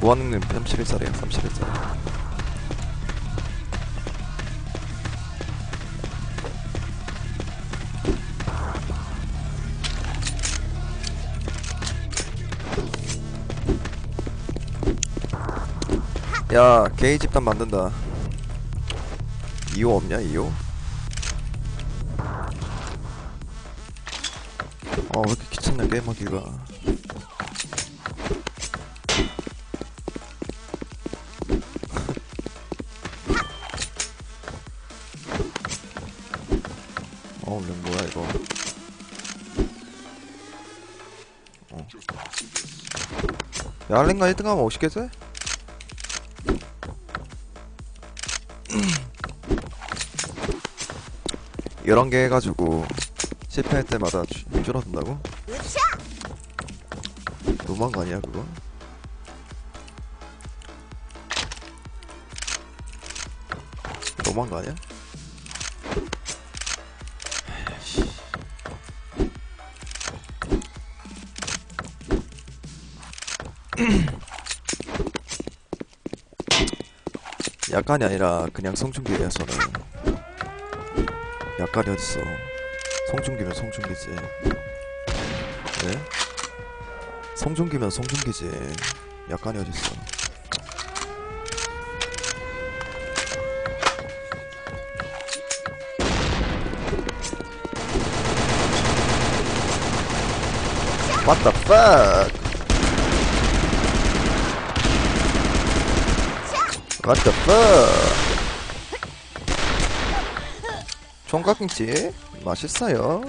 무한능님 31살이야 31살 야 게이 집단 만든다 2호 없냐 2호? 아 왜 이렇게 귀찮냐 게임하기가 어, 랭 뭐야 이거? 어. 야, 알랭가 1등 하면 50개 돼? 이런 게 해가지고 실패할 때마다 줄- 줄어든다고? 너무한 거 아니야 그거? 너무한 거 아니야? 약간이 아니라 그냥 송중기예요 저는 약간이 어딨어 송중기면 송중기지 네? 송중기면 송중기지 약간이 어딨어 What the fuck? What the fuck? 총각김치 맛있어요.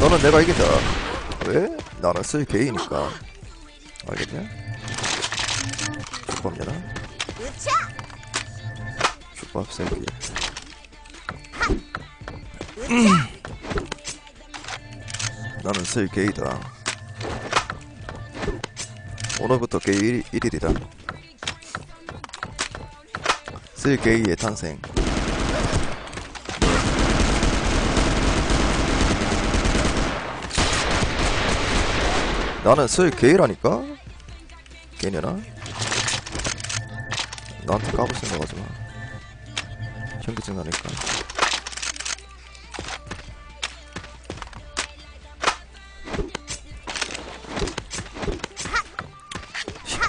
너는 내가 이긴다. 왜? 나는 쓸 개이니까. 알겠냐? 죽밥이잖아. 죽밥 새끼. 나는 슬 게이다. 오늘부터 게이 1, 일이다 슬 게이의 탄생. 나는 슬 게이라니까? 게이려나? 나한테 까불 생각하지 마. 현기증 나니까.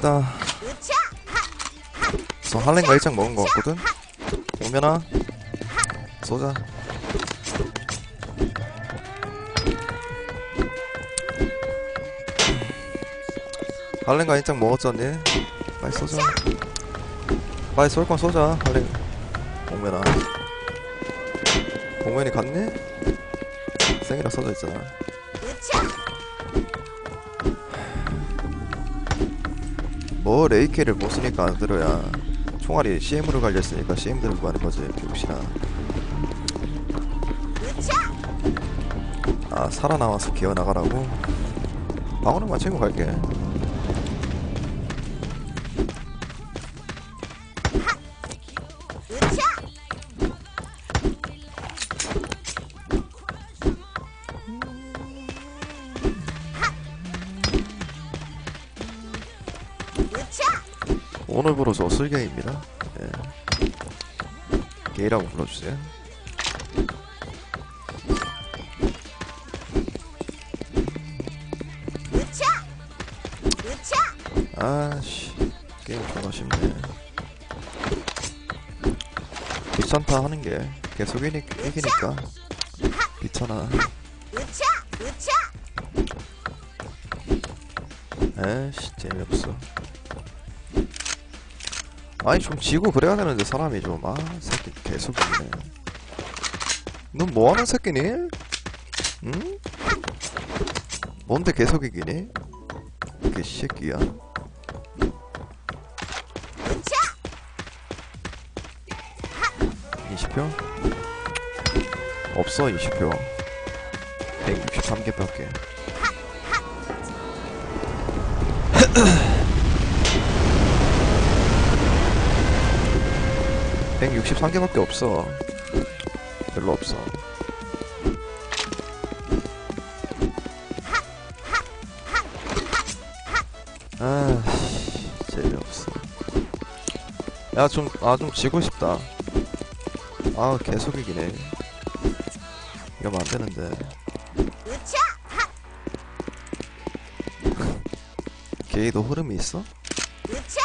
쉽다. 저 할랭가 1장 먹은 거 같거든? 오면아 쏘자 할랭가 1장 먹었잖니? 빨리 쏘자 빨리 쏠 건 쏘자 할랭 오면아 공면이 갔니? 생이라 써져 있잖아 뭐 레이케를 못 쓰니까 안 들어야 총알이 CM으로 갈렸으니까 CM 들고 가는 거지? 혹시나 아 살아남아서 기어나가라고? 방어능만 챙고 갈게 오늘부로 저 슬게입니다. 예. 게이라고 불러주세요. 아씨 게임 존나 쉽네. 귀찮다 하는 게 계속 이기, 이기니까. 귀찮아. 에이씨 재미없어 아니 좀 지고 그래야 되는데 사람이 좀 아 새끼 계속 이기네 넌 뭐하는 새끼니? 응? 뭔데 계속 이기니? 그 새끼야 20표? 없어 20표 163개 밖에 163개밖에 없어. 별로 없어. 아, 씨, 재미없어. 야, 좀, 아, 좀 지고 싶다. 아, 계속 이기네. 이러면 안 되는데. 으차! 게이도 흐름이 있어? 으차!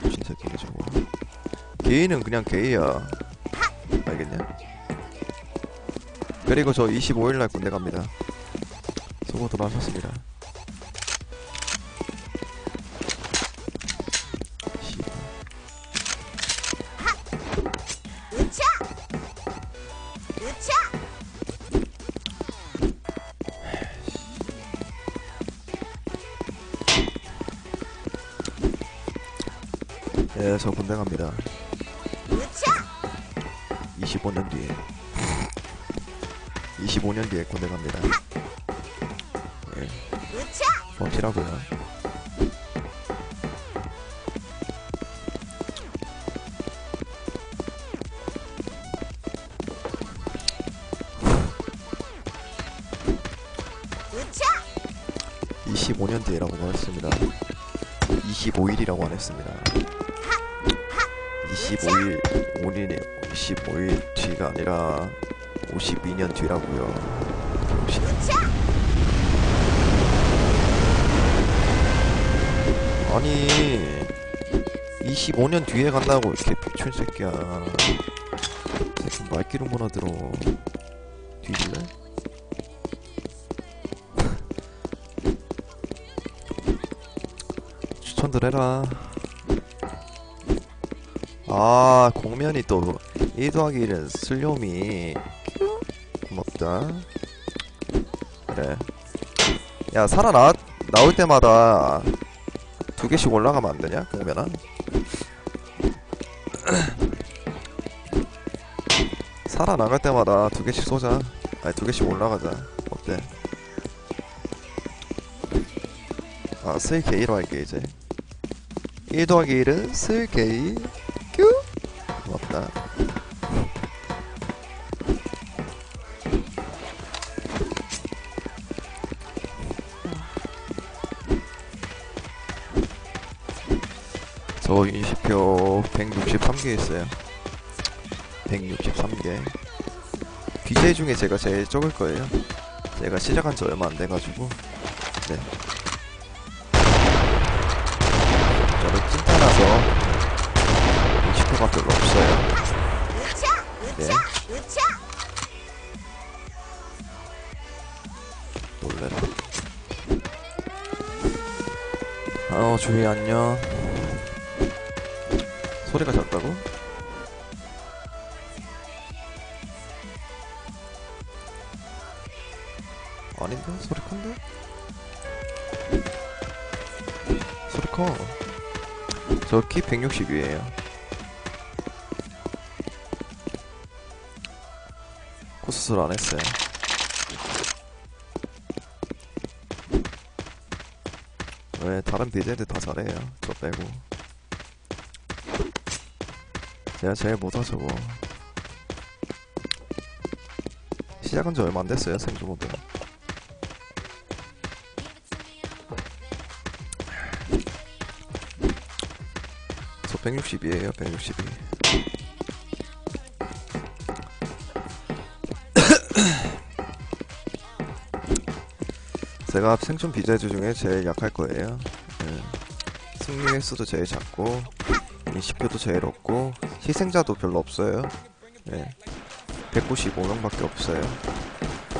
병신 새끼네 저거. 게이는 그냥 게이야. 알겠냐? 그리고 저 25일날 군대 갑니다. 씨발. 으차! 으차! 예, 저 군대 갑니다. 으차! 25년 뒤에. 25년 뒤에 군대 갑니다. 예! 버티라고요. 으차! 25년 뒤라고 말했습니다. 25일이라고 안 했습니다. 25일, 5일이 25일 뒤가 아니라 52년 뒤라고요. 아니 25년 뒤에 간다고 이렇게 비춘 새끼야. 새끼 말귀를 못 알아들어. 뒤질래? 추천들 해라. 아, 공면이 또1 더하기 1은 슬려움이 고맙다. 그래. 야, 살아나, 나올 때마다 두 개씩 올라가면 안 되냐? 공면아? 살아나갈 때마다 두 개씩 쏘자. 아니, 두 개씩 올라가자. 어때? 아, 슬 게이로 할게, 이제. 1 더하기 1은 슬 게이. 저 20표 163개 있어요. 163개. BJ 중에 제가 제일 적을 거예요. 제가 시작한 지 얼마 안 돼가지고. 네. 저는 찐따라서 20표가 별로 없어요. 네. 놀래라. 어, 주희 안녕. 소리가 작다고? 아닌데? 소리 큰데? 소리 커. 저 키 160이에요. 코 수술 안 했어요. 왜 다른 BJ들 다 잘해요. 저 빼고. 제가 제일 못하죠 뭐. 시작한 지 얼마 안 됐어요 생존 모드. 저 160이에요 162. 제가 생존 비자주 중에 제일 약할 거예요. 네. 승리 횟수도 제일 작고 20표도 제일 없고 희생자도 별로 없어요. 네. 195명밖에 없어요.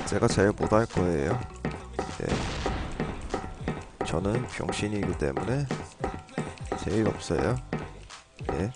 제가 제일 못할 거예요. 네. 저는 병신이기 때문에 제일 없어요. 네.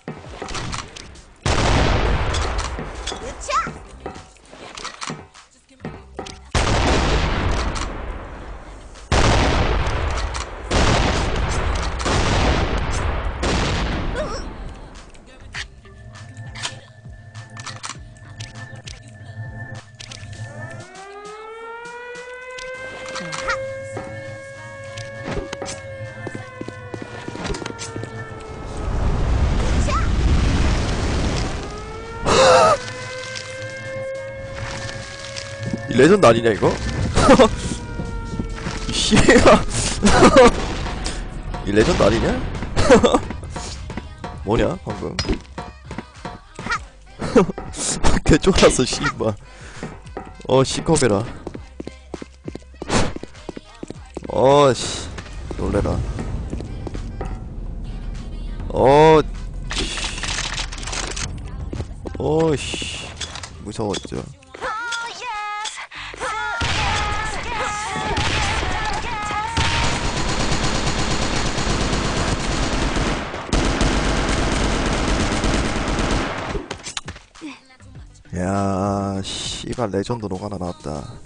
레전드 아니냐 이거? 이 레전드 아니냐? 뭐냐 방금? 개 쫄았어 씨발. 어 시커매라. 어씨. 놀래라. 어 씨. 어씨. 무서웠죠 씨발 레전드 노가나 나왔다